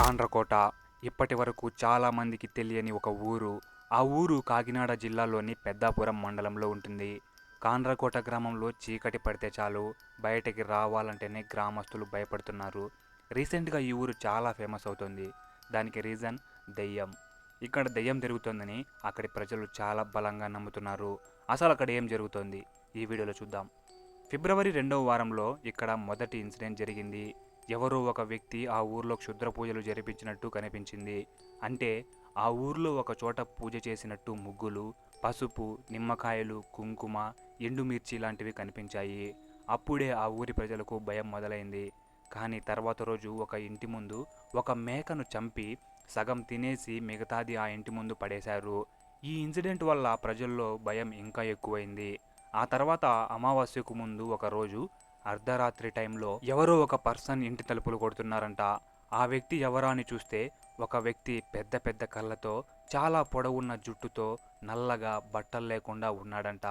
కాండ్రకోట ఇప్పటి వరకు చాలామందికి తెలియని ఒక ఊరు. ఆ ఊరు కాకినాడ జిల్లాలోని పెద్దాపురం మండలంలో ఉంటుంది. కాండ్రకోట గ్రామంలో చీకటి పడితే చాలు బయటకి రావాలంటేనే గ్రామస్తులు భయపడుతున్నారు. రీసెంట్గా ఈ ఊరు చాలా ఫేమస్ అవుతుంది. దానికి రీజన్ దెయ్యం. ఇక్కడ దెయ్యం జరుగుతుందని అక్కడి ప్రజలు చాలా బలంగా నమ్ముతున్నారు. అసలు అక్కడ ఏం జరుగుతోంది? ఈ వీడియోలో చూద్దాం. ఫిబ్రవరి రెండవ వారంలో ఇక్కడ మొదటి ఇన్సిడెంట్ జరిగింది. ఎవరో ఒక వ్యక్తి ఆ ఊర్లో క్షుద్ర పూజలు జరిపించినట్టు కనిపించింది. అంటే ఆ ఊర్లో ఒక చోట పూజ చేసినట్టు ముగ్గులు పసుపు నిమ్మకాయలు కుంకుమ ఎండుమిర్చి లాంటివి కనిపించాయి. అప్పుడే ఆ ఊరి ప్రజలకు భయం మొదలైంది. కానీ తర్వాత రోజు ఒక ఇంటి ముందు ఒక మేకను చంపి సగం తినేసి మిగతాది ఆ ఇంటి ముందు పడేశారు. ఈ ఇన్సిడెంట్ వల్ల ప్రజల్లో భయం ఇంకా ఎక్కువైంది. ఆ తర్వాత అమావాస్యకు ముందు ఒక రోజు అర్ధరాత్రి టైంలో ఎవరో ఒక పర్సన్ ఇంటి తలుపులు కొడుతున్నారంట. ఆ వ్యక్తి ఎవరా అని చూస్తే ఒక వ్యక్తి పెద్ద పెద్ద కళ్ళతో చాలా పొడవున్న జుట్టుతో నల్లగా బట్టలు లేకుండా ఉన్నాడంట.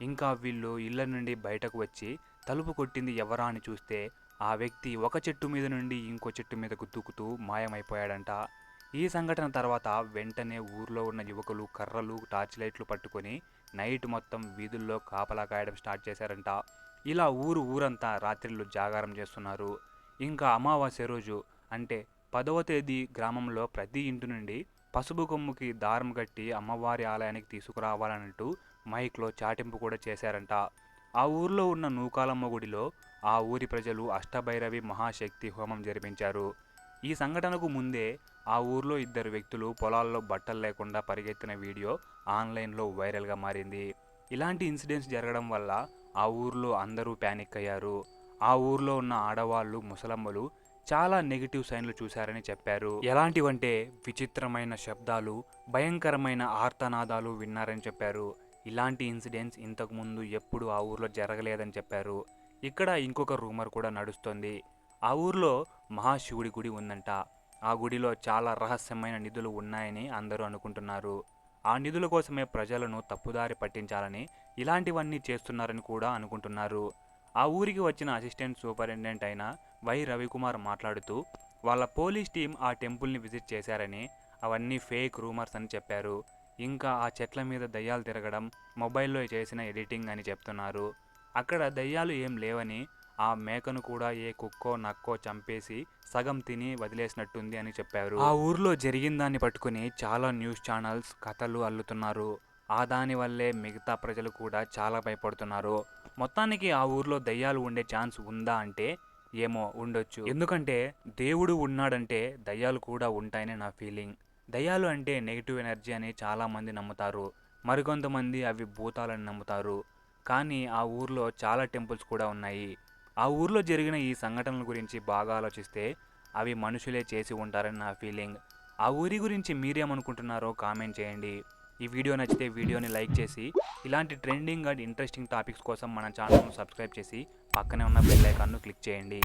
ఇంకా వీళ్ళు ఇళ్ళ నుండి బయటకు వచ్చి తలుపు కొట్టింది ఎవరా అని చూస్తే ఆ వ్యక్తి ఒక చెట్టు మీద నుండి ఇంకో చెట్టు మీదకు దూకుతూ మాయమైపోయాడంట. ఈ సంఘటన తర్వాత వెంటనే ఊర్లో ఉన్న యువకులు కర్రలు టార్చ్ లైట్లు పట్టుకొని నైట్ మొత్తం వీధుల్లో కాపలా కాయడం స్టార్ట్ చేశారంట. ఇలా ఊరు ఊరంతా రాత్రిళ్ళు జాగారం చేస్తున్నారు. ఇంకా అమావాస్య రోజు అంటే పదవ తేదీ గ్రామంలో ప్రతి ఇంటి నుండి పసుపు కొమ్ముకి దారం కట్టి అమ్మవారి ఆలయానికి తీసుకురావాలన్నట్టు మైక్లో చాటింపు కూడా చేశారంట. ఆ ఊర్లో ఉన్న నూకాలమ్మ గుడిలో ఆ ఊరి ప్రజలు అష్టభైరవి మహాశక్తి హోమం జరిపించారు. ఈ సంఘటనకు ముందే ఆ ఊర్లో ఇద్దరు వ్యక్తులు పొలాల్లో బట్టలు లేకుండా పరిగెత్తిన వీడియో ఆన్లైన్లో వైరల్గా మారింది. ఇలాంటి ఇన్సిడెంట్స్ జరగడం వల్ల ఆ ఊర్లో అందరూ ప్యానిక్ అయ్యారు. ఆ ఊర్లో ఉన్న ఆడవాళ్ళు ముసలమ్మలు చాలా నెగిటివ్ సైన్లు చూశారని చెప్పారు. ఎలాంటివంటే విచిత్రమైన శబ్దాలు భయంకరమైన ఆర్తనాదాలు విన్నారని చెప్పారు. ఇలాంటి ఇన్సిడెంట్స్ ఇంతకు ముందు ఎప్పుడు ఆ ఊర్లో జరగలేదని చెప్పారు. ఇక్కడ ఇంకొక రూమర్ కూడా నడుస్తోంది. ఆ ఊర్లో మహాశివుడి గుడి ఉందంట. ఆ గుడిలో చాలా రహస్యమైన నిధులు ఉన్నాయని అందరూ అనుకుంటున్నారు. ఆ నిధుల కోసమే ప్రజలను తప్పుదారి పట్టించాలని ఇలాంటివన్నీ చేస్తున్నారని కూడా అనుకుంటున్నారు. ఆ ఊరికి వచ్చిన అసిస్టెంట్ సూపరింటెండెంట్ అయిన వై రవికుమార్ మాట్లాడుతూ వాళ్ళ పోలీస్ టీం ఆ టెంపుల్ని విజిట్ చేశారని అవన్నీ ఫేక్ రూమర్స్ అని చెప్పారు. ఇంకా ఆ చెట్ల మీద దయ్యాలు తిరగడం మొబైల్లో చేసిన ఎడిటింగ్ అని చెప్తున్నారు. అక్కడ దయ్యాలు ఏం లేవని ఆ మేకను కూడా ఏ కుక్కో నక్కో చంపేసి సగం తిని వదిలేసినట్టుంది అని చెప్పారు. ఆ ఊర్లో జరిగిన దాన్ని పట్టుకుని చాలా న్యూస్ ఛానల్స్ కథలు అల్లుతున్నారు. ఆ దాని వల్లే మిగతా ప్రజలు కూడా చాలా భయపడుతున్నారు. మొత్తానికి ఆ ఊర్లో దయ్యాలు ఉండే ఛాన్స్ ఉందా అంటే ఏమో ఉండొచ్చు. ఎందుకంటే దేవుడు ఉన్నాడంటే దయ్యాలు కూడా ఉంటాయని నా ఫీలింగ్. దయ్యాలు అంటే నెగిటివ్ ఎనర్జీ అని చాలామంది నమ్ముతారు. మరికొంతమంది అవి భూతాలని నమ్ముతారు. కానీ ఆ ఊర్లో చాలా టెంపుల్స్ కూడా ఉన్నాయి. ఆ ఊర్లో జరిగిన ఈ సంఘటనల గురించి బాగా ఆలోచిస్తే అవి మనుషులే చేసి ఉంటారని నా ఫీలింగ్. ఆ ఊరి గురించి మీరేమనుకుంటున్నారో కామెంట్ చేయండి. ఈ వీడియో నచ్చితే వీడియోని లైక్ చేసి ఇలాంటి ట్రెండింగ్ అండ్ ఇంట్రెస్టింగ్ టాపిక్స్ కోసం మన ఛానల్ను సబ్స్క్రైబ్ చేసి పక్కనే ఉన్న బెల్ ఐకాన్ను క్లిక్ చేయండి.